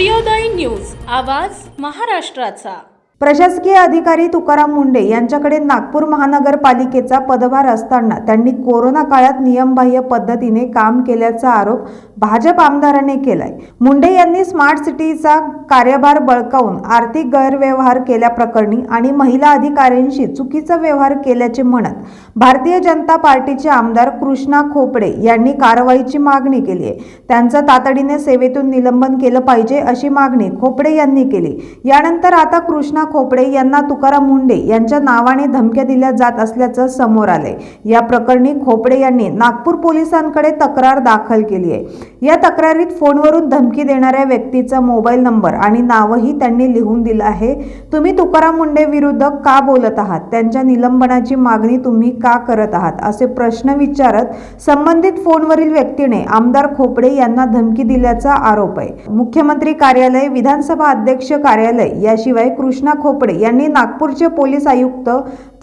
सूर्योदय न्यूज आवाज महाराष्ट्राचा. प्रशासकीय अधिकारी तुकाराम मुंडे यांच्याकडे नागपूर महानगरपालिकेचा पदभार असताना त्यांनी कोरोना काळात नियमबाह्य पद्धतीने काम केल्याचा आरोप भाजप आमदाराने केलाय. मुंडे यांनी स्मार्ट सिटीचा कार्यभार बळकावून आर्थिक गैरव्यवहार केल्याप्रकरणी आणि महिला अधिकाऱ्यांशी चुकीचा व्यवहार केल्याचे म्हणत भारतीय जनता पार्टीचे आमदार कृष्णा खोपडे यांनी कारवाईची मागणी केली आहे. त्यांचं तातडीने सेवेतून निलंबन केलं पाहिजे अशी मागणी खोपडे यांनी केली. यानंतर आता कृष्णा खोपडे यांना तुकाराम मुंडे यांच्या नावाने धमक्या दिल्या जात असल्याचं समोर आलंय. या प्रकरणी खोपडे यांनी नागपूर पोलिसांकडे तक्रार दाखल केली आहे या तक्रारीत फोनवरून धमकी देणाऱ्या व्यक्तीचा मोबाईल नंबर आणि नावही त्यांनी लिहून दिलं आहे. तुम्ही तुकाराम मुंडे विरुद्ध का बोलत आहात? त्यांच्या निलंबनाची मागणी तुम्ही का करत आहात? असे प्रश्न विचारत संबंधित फोनवरील व्यक्तीने आमदार खोपडे यांना धमकी दिल्याचा आरोप आहे. मुख्यमंत्री कार्यालय विधानसभा अध्यक्ष कार्यालय याशिवाय कृष्णा खोपडे यांनी नागपूरचे पोलीस आयुक्त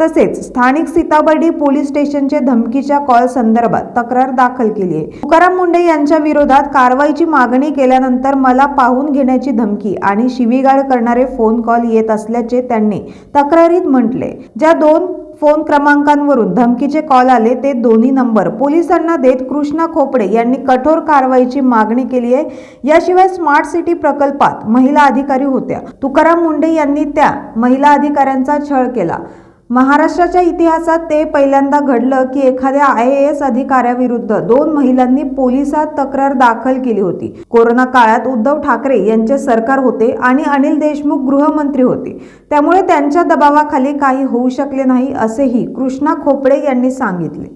तसेच स्थानिक सीताबर्डी पोलीस स्टेशनचे धमकीच्या कॉल संदर्भात तक्रार दाखल केली आहे. तुकाराम मुंडे यांच्या विरोधात कारवाईची मागणी केल्यानंतर मला पाहून घेण्याची धमकी आणि शिवीगाळ करणारे फोन कॉल येत असल्याचे त्यांनी तक्रारीत म्हटले. ज्या दोन फोन क्रमांकांवरून धमकीचे कॉल आले ते दोन्ही नंबर. पोलिसांना देत कृष्णा खोपडे यांनी कठोर कारवाईची मागणी केली आहे. याशिवाय स्मार्ट सिटी प्रकल्पात महिला अधिकारी होत्या. तुकाराम मुंडे यांनी त्या महिला अधिकाऱ्यांचा छळ केला. महाराष्ट्राच्या इतिहासात ते पहिल्यांदा घडलं की एखाद्या आय ए एस अधिकाऱ्याविरुद्ध दोन महिलांनी पोलिसात तक्रार दाखल केली होती. कोरोना काळात उद्धव ठाकरे यांचे सरकार होते आणि अनिल देशमुख गृहमंत्री होते. त्यामुळे त्यांच्या दबावाखाली काही होऊ शकले नाही असेही कृष्णा खोपडे यांनी सांगितले.